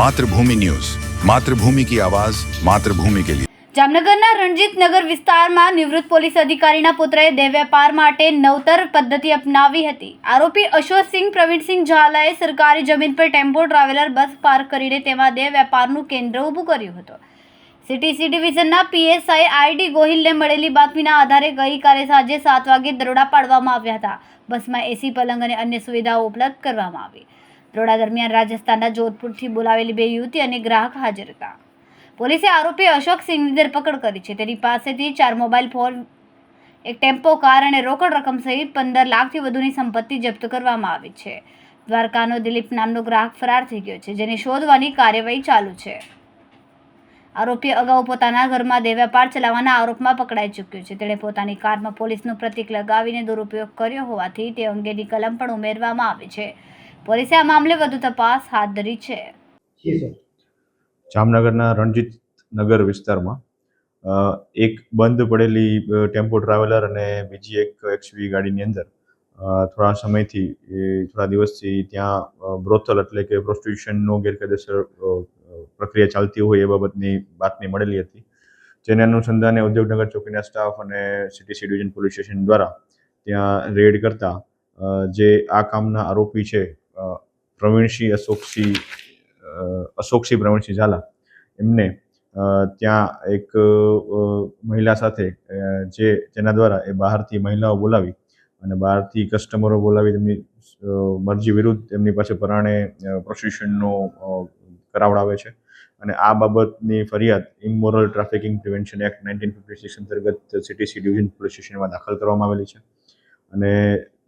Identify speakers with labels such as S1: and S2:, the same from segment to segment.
S1: Mathrubhumi news. Mathrubhumi કી આવાજ, માતૃભૂમિ કે લીએ
S2: જામનગરના રણજીતનગર વિસ્તારમાં નિવૃત્ત પોલીસ અધિકારીના પુત્રએ દેહ વેપાર માટે નવતર પદ્ધતિ અપનાવી હતી. આરોપી અશોકસિંહ પ્રવીણસિંહ ઝાલાએ સરકારી જમીન પર ટેમ્પો ટ્રાવેલર બસ પાર્ક કરીને તેમાં દેહ વેપારનું કેન્દ્ર ઊભું કર્યું હતું. સીટીસી ડિવિઝનના પીએસઆઈ આઈડી ગોહિલને મળેલી બાતમીના આધારે ગઈકાલે સાંજે સાત વાગે દરોડા પાડવામાં આવ્યા હતા. બસમાં એસી પલંગ અને અન્ય સુવિધાઓ ઉપલબ્ધ કરવામાં આવી. દરોડા દરમિયાન રાજસ્થાનના જોધપુરથી બોલાવેલી બે યુવતી અને ગ્રાહક હાજર હતા. પોલીસે આરોપી અશોક સિંહની ધરપકડ કરી છે. તેની પાસેથી ચાર મોબાઈલ ફોન, એક ટેમ્પો, કાર અને રોકડ રકમ સહિત પંદર લાખથી વધુની સંપત્તિ જપ્ત કરવામાં આવી છે. દ્વારકાનો દિલીપ નામનો ગ્રાહક ફરાર થઈ ગયો છે, જેની શોધવાની કાર્યવાહી ચાલુ છે. આરોપી અગાઉ પોતાના ઘરમાં દેવ્યાપાર ચલાવવાના આરોપમાં પકડાઈ ચૂક્યો છે. તેણે પોતાની કારમાં પોલીસનું પ્રતીક લગાવીને દુરુપયોગ કર્યો હોવાથી તે અંગેની કલમ પણ ઉમેરવામાં આવી છે. પોલીસે આ મામલે વધુ તપાસ હાથ ધરી છે.
S3: જામનગરના રણજીત નગર વિસ્તારમાં એક બંધ પડેલી ટેમ્પો ટ્રાવેલર અને બીજી એક એક્સવી ગાડીની અંદર થોડા સમયથી એ થોડા દિવસથી ત્યાં બ્રોથલ એટલે કે પ્રોસ્ટિટ્યુશનનો ગેરકાયદેસર પ્રક્રિયા ચાલતી હોય એ બાબતની બાતમી મળેલી હતી. જેને અનુસંધાને ઉદ્યોગનગર ચોકીના સ્ટાફ અને city C division police station દ્વારા ત્યાં રેડ કરતા જે આ કામના આરોપી છે પ્રવીણસિંહ અશોકસિંહ અશોકસિંહ પ્રવીણસિંહ ઝાલા, એમને ત્યાં એક મહિલા સાથે જે જેના દ્વારા એ બહારથી મહિલાઓ બોલાવી અને બહારથી કસ્ટમરો બોલાવી તેમની મરજી વિરુદ્ધ એમની પાસે પરાણે પ્રોસ્ટિટ્યુશનનો કરાવડાવે છે. અને આ બાબતની ફરિયાદ immoral trafficking prevention act nineteen fifty six અંતર્ગત સિટી સી ડિવિઝન પોલીસ સ્ટેશનમાં દાખલ કરવામાં આવેલી છે. અને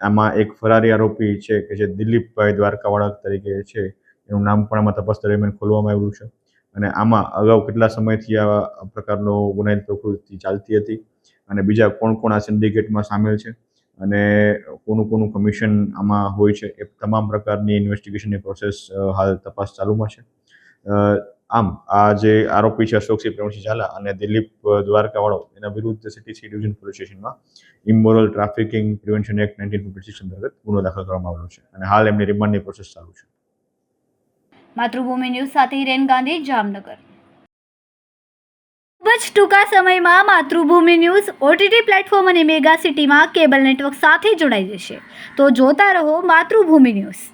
S3: આમાં એક ફરારી આરોપી છે કે જે દિલીપભાઈ દ્વારકાવાળા તરીકે છે. એનું નામ પણ આમાં તપાસ દરમિયાન ખોલવામાં આવ્યું છે. અને આમાં અગાઉ કેટલા સમયથી આ પ્રકારનો ગુનાહિત પ્રકૃતિ ચાલતી હતી અને બીજા કોણ કોણ આ સિન્ડિકેટમાં સામેલ છે અને કોનું કોનું કમિશન આમાં હોય છે એ તમામ પ્રકારની ઇન્વેસ્ટિગેશનની પ્રોસેસ હાલ તપાસ ચાલુમાં છે. આમ, આ જે આરોપી છે અશોકસિંહ પ્રેમસિંહ ઝાલા અને દિલીપ દ્વારકાવાળો, એના વિરુદ્ધ સિટી સી ડિવિઝન પોલીસ સ્ટેશનમાં immoral trafficking prevention act nineteen fifty six અંતર્ગત ગુનો દાખલ કરવામાં આવ્યો છે અને હાલ એમની રિમાન્ડની પ્રોસેસ ચાલુ છે.
S2: માતૃભૂમિ ન્યૂઝ સાથે હિરેન ગાંધી, જામનગર. ખૂબ જ ટૂંકા સમયમાં માતૃભૂમિ ન્યૂઝ ઓટીટી પ્લેટફોર્મ અને મેગા સિટીમાં કેબલ નેટવર્ક સાથે જોડાઈ જશે. તો જોતા રહો માતૃભૂમિ ન્યૂઝ.